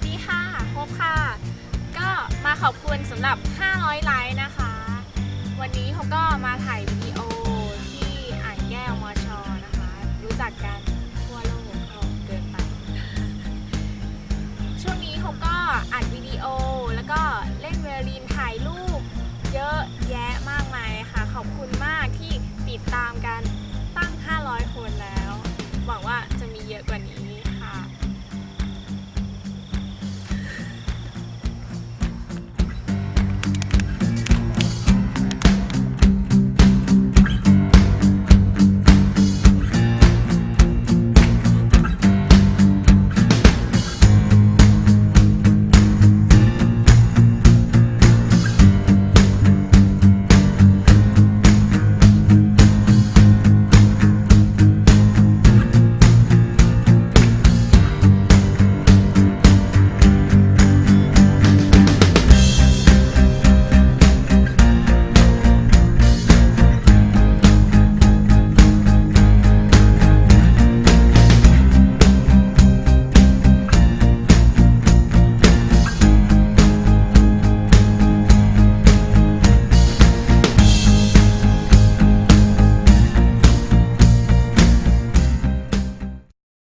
วัสดีค่ะพบค่ะ ก็มาขอบคุณสำหรับ 500 ไลค์นะคะ วันนี้เขาก็มาถ่ายวิดี